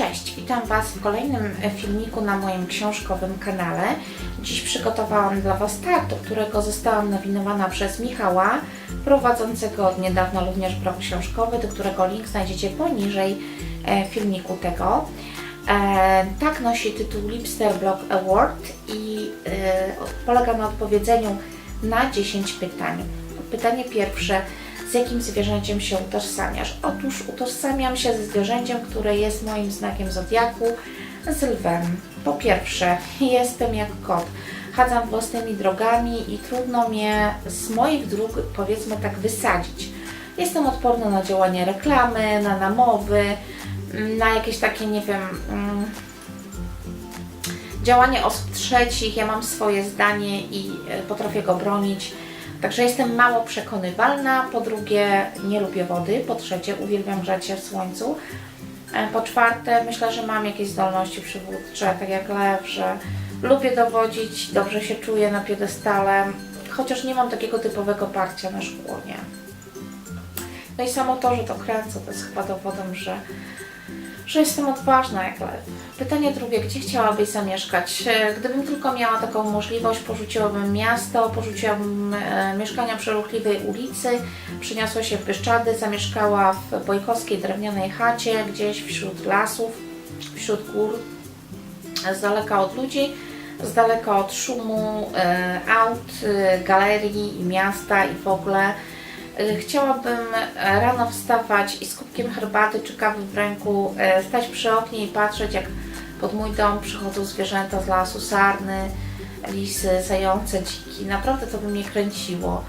Cześć, witam Was w kolejnym filmiku na moim książkowym kanale. Dziś przygotowałam dla Was tart, którego zostałam nawinowana przez Michała, prowadzącego od niedawna również blog książkowy, do którego link znajdziecie poniżej e, filmiku tego. E, tak nosi tytuł Lipster Blog Award i e, polega na odpowiedzeniu na 10 pytań. Pytanie pierwsze. Z jakim zwierzęciem się utożsamiasz? Otóż utożsamiam się ze zwierzęciem, które jest moim znakiem zodiaku, z lwem. Po pierwsze, jestem jak kot. Chadzam własnymi drogami i trudno mnie z moich dróg, powiedzmy tak, wysadzić. Jestem odporna na działanie reklamy, na namowy, na jakieś takie, nie wiem, mm, działanie osób trzecich. Ja mam swoje zdanie i e, potrafię go bronić. Także jestem mało przekonywalna. Po drugie, nie lubię wody. Po trzecie, uwielbiam grzać się w słońcu. E, Po czwarte, myślę, że mam jakieś zdolności przywódcze, tak jak lew, że lubię dowodzić, dobrze się czuję na piedestale, chociaż nie mam takiego typowego parcia na szkło, nie. No i samo to, że to kręcę, to jest chyba dowodem, że, że jestem odważna jak lew. Pytanie drugie, gdzie chciałabyś zamieszkać? E, Gdybym tylko miała taką możliwość, porzuciłabym miasto, porzuciłabym e, mieszkania przy ruchliwej ulicy, przeniosła się w Bieszczady, zamieszkała w bojkowskiej drewnianej chacie, gdzieś wśród lasów, wśród gór, z daleka od ludzi, z daleka od szumu e, aut, galerii i miasta i w ogóle. E, Chciałabym e, rano wstawać i z kubkiem herbaty czy kawy w ręku e, stać przy oknie i patrzeć, jak pod mój dom przychodzą zwierzęta z lasu, sarny, lisy, zające, dziki. Naprawdę to by mnie kręciło.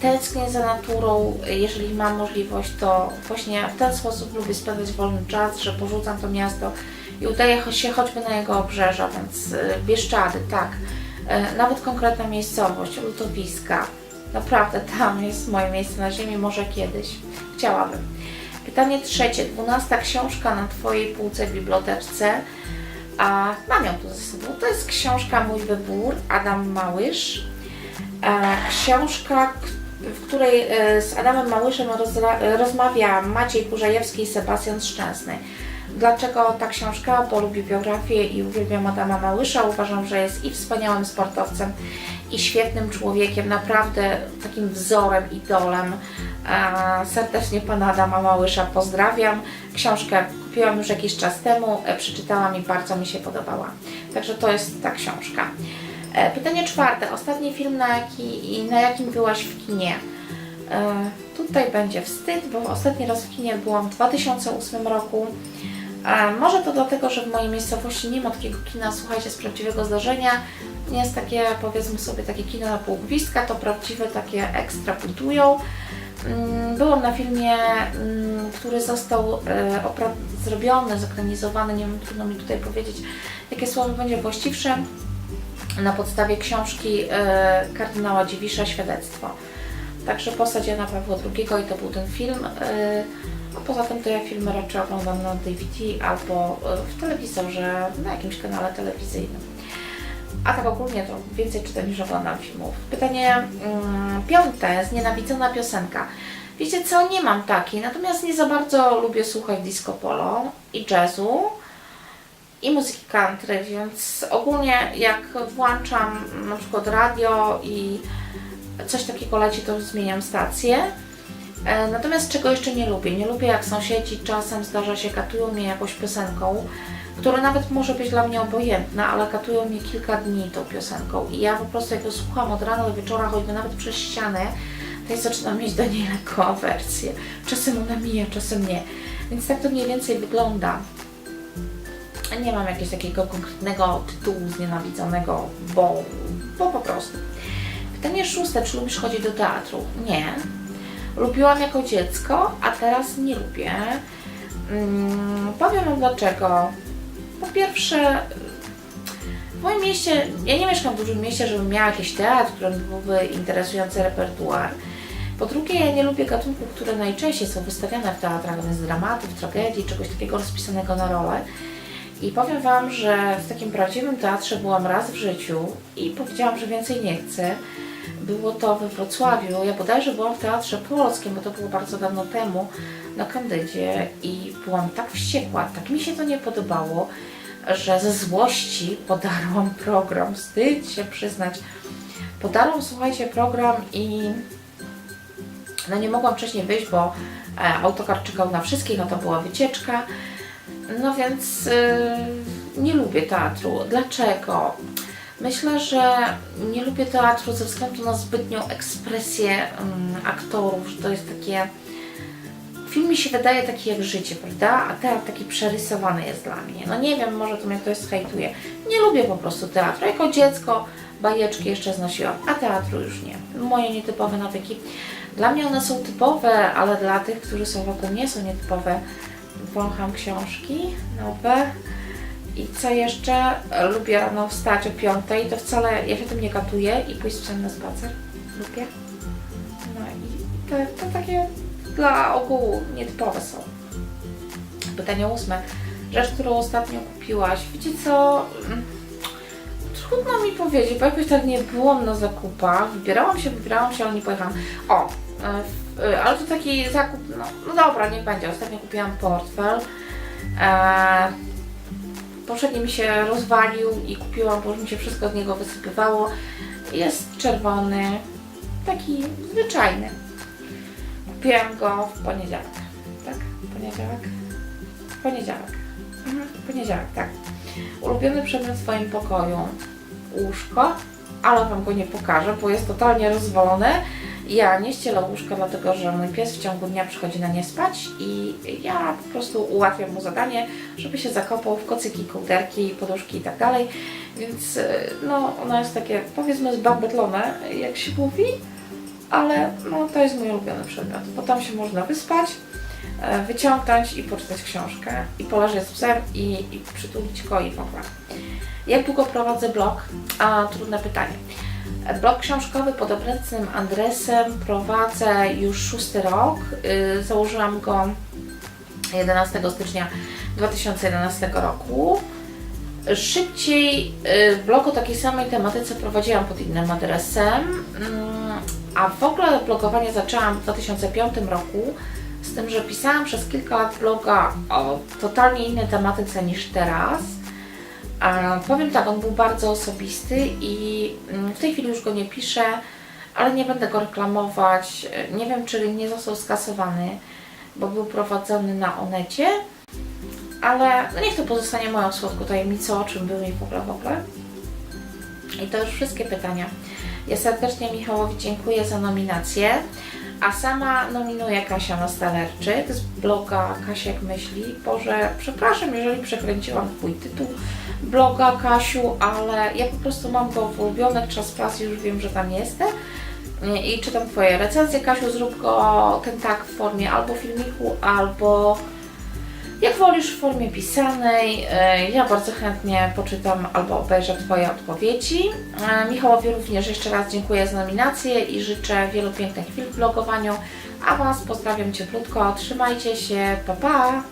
Tęsknię za naturą, jeżeli mam możliwość, to właśnie w ten sposób lubię spędzać wolny czas, że porzucam to miasto i udaję się choćby na jego obrzeża, więc e, Bieszczady, tak. Nawet konkretna miejscowość, lutowiska. Naprawdę tam jest moje miejsce na ziemi, może kiedyś. Chciałabym. Pytanie trzecie. Dwunasta książka na Twojej półce w biblioteczce. A mam ją tu ze sobą. To jest książka Mój wybór, Adam Małysz. E, książka, w której e, z Adamem Małyszem rozmawia Maciej Kurzajewski i Sebastian Szczęsny. Dlaczego ta książka? Bo lubię biografię i uwielbiam Adama Małysza. Uważam, że jest i wspaniałym sportowcem, i świetnym człowiekiem, naprawdę takim wzorem, idolem. E, Serdecznie pana Adama Małysza pozdrawiam. Książkę kupiłam już jakiś czas temu, e, przeczytałam i bardzo mi się podobała. Także to jest ta książka. E, Pytanie czwarte. Ostatni film, na, jaki, na jakim byłaś w kinie? Tutaj będzie wstyd, bo ostatni raz w kinie byłam w 2008 roku. Może to dlatego, że w mojej miejscowości nie ma takiego kina, słuchajcie, z prawdziwego zdarzenia. Jest takie, powiedzmy sobie, takie kino na pół gwizdka, to prawdziwe takie ekstra budują. Mm, Byłam na filmie, mm, który został e, zrobiony, zekranizowany, nie wiem, trudno mi tutaj powiedzieć, jakie słowo będzie właściwsze, na podstawie książki e, kardynała Dziwisza Świadectwo. Także postać Jana Pawła II i to był ten film. e, A poza tym to ja filmy raczej oglądam na DVD albo w telewizorze, na jakimś kanale telewizyjnym. A tak ogólnie to więcej czytam niż oglądam filmów. Pytanie mm, piąte, znienawidzona piosenka. Wiecie co, nie mam takiej, natomiast nie za bardzo lubię słuchać disco polo i jazzu i muzyki country, więc ogólnie jak włączam na przykład radio i coś takiego leci, to zmieniam stację. E, Natomiast czego jeszcze nie lubię? Nie lubię jak sąsiedzi czasem zdarza się katują mnie jakąś piosenką, która nawet może być dla mnie obojętna, ale katują mnie kilka dni tą piosenką i ja po prostu jak ją słucham od rana do wieczora, choćby nawet przez ścianę, to ja zaczynam mieć do niej lekką awersję. Czasem ona mija, czasem nie. Więc tak to mniej więcej wygląda. Nie mam jakiegoś takiego konkretnego tytułu znienawidzonego, bo, bo po prostu. Pytanie szóste, czy lubisz chodzić do teatru? Nie. Lubiłam jako dziecko, a teraz nie lubię. Mm, powiem Wam dlaczego. Po pierwsze, w moim mieście, ja nie mieszkam w dużym mieście, żebym miała jakiś teatr, który byłby interesujący repertuar. Po drugie, ja nie lubię gatunków, które najczęściej są wystawiane w teatrach, więc dramatów, tragedii, czegoś takiego rozpisanego na rolę. I powiem Wam, że w takim prawdziwym teatrze byłam raz w życiu i powiedziałam, że więcej nie chcę. Było to we Wrocławiu. Ja bodajże byłam w Teatrze Polskim, bo to było bardzo dawno temu, na Kandydzie i byłam tak wściekła, tak mi się to nie podobało, że ze złości podarłam program. Wstyd się przyznać. Podarłam, słuchajcie, program i no nie mogłam wcześniej wyjść, bo e, autokar czekał na wszystkich, a to była wycieczka. No więc yy, nie lubię teatru. Dlaczego? Myślę, że nie lubię teatru ze względu na zbytnią ekspresję mm, aktorów, to jest takie. Film mi się wydaje taki jak życie, prawda? A teatr taki przerysowany jest dla mnie. No nie wiem, może to mnie ktoś zhejtuje. Nie lubię po prostu teatru. Jako dziecko bajeczki jeszcze znosiłam, a teatru już nie. Moje nietypowe nawyki. Dla mnie one są typowe, ale dla tych, którzy są wokół mnie są nietypowe. Wącham książki nowe. I co jeszcze? Lubię rano wstać o piątej, to wcale, ja się tym nie katuję i pójść z psem na spacer. Lubię. No i to, takie dla ogółu nietypowe są. Pytanie ósme. Rzecz, którą ostatnio kupiłaś. Wiecie co? Mm, Trudno mi powiedzieć, bo jakoś tak nie byłam na zakupach. Wybierałam się, wybierałam się, ale nie pojechałam. O, e, e, ale to taki zakup, no, no dobra, niech będzie. Ostatnio kupiłam portfel. E, poprzedni mi się rozwalił i kupiłam, bo mi się wszystko z niego wysypywało. Jest czerwony, taki zwyczajny. Kupiłam go w poniedziałek. Tak? Poniedziałek? Poniedziałek. Mhm, poniedziałek, tak. Ulubiony przedmiot w swoim pokoju. Łóżko, ale Wam go nie pokażę, bo jest totalnie rozwalone. Ja nie ścielę łóżka, dlatego że mój pies w ciągu dnia przychodzi na nie spać i ja po prostu ułatwiam mu zadanie, żeby się zakopał w kocyki, kołderki, poduszki i tak dalej. Więc y, no, ono jest takie, powiedzmy, zbambetlone, jak się mówi, ale no, to jest mój ulubiony przedmiot, bo tam się można wyspać, e, wyciągnąć i poczytać książkę, i poleżeć z psem, i, i przytulić go i w ogóle. Jak długo prowadzę blog? A, trudne pytanie. Blog książkowy pod obecnym adresem prowadzę już szósty rok. Y, Założyłam go 11 stycznia 2011 roku. Szybciej y, blog o takiej samej tematyce prowadziłam pod innym adresem, mm, a w ogóle blogowanie zaczęłam w 2005 roku, z tym, że pisałam przez kilka lat bloga o totalnie innej tematyce niż teraz. A powiem tak, on był bardzo osobisty i mm, w tej chwili już go nie piszę, ale nie będę go reklamować. Nie wiem, czy nie został skasowany, bo był prowadzony na Onecie, ale no niech to pozostanie moją słodką tajemnicą, o czym był i w ogóle, w ogóle. I to już wszystkie pytania. Ja serdecznie Michałowi dziękuję za nominację, a sama nominuję Kasia Nastalerczyk z bloga Kasiek Myśli. Boże, przepraszam, jeżeli przekręciłam Twój tytuł bloga Kasiu, ale ja po prostu mam go w ulubionych czas pracy, już wiem, że tam jestem i czytam Twoje recenzje. Kasiu, zrób go ten tak w formie albo filmiku, albo jak wolisz w formie pisanej. E, Ja bardzo chętnie poczytam albo obejrzę Twoje odpowiedzi. E, Michałowi również jeszcze raz dziękuję za nominację i życzę wielu pięknych chwil w blogowaniu. A Was pozdrawiam cieplutko, trzymajcie się, pa pa!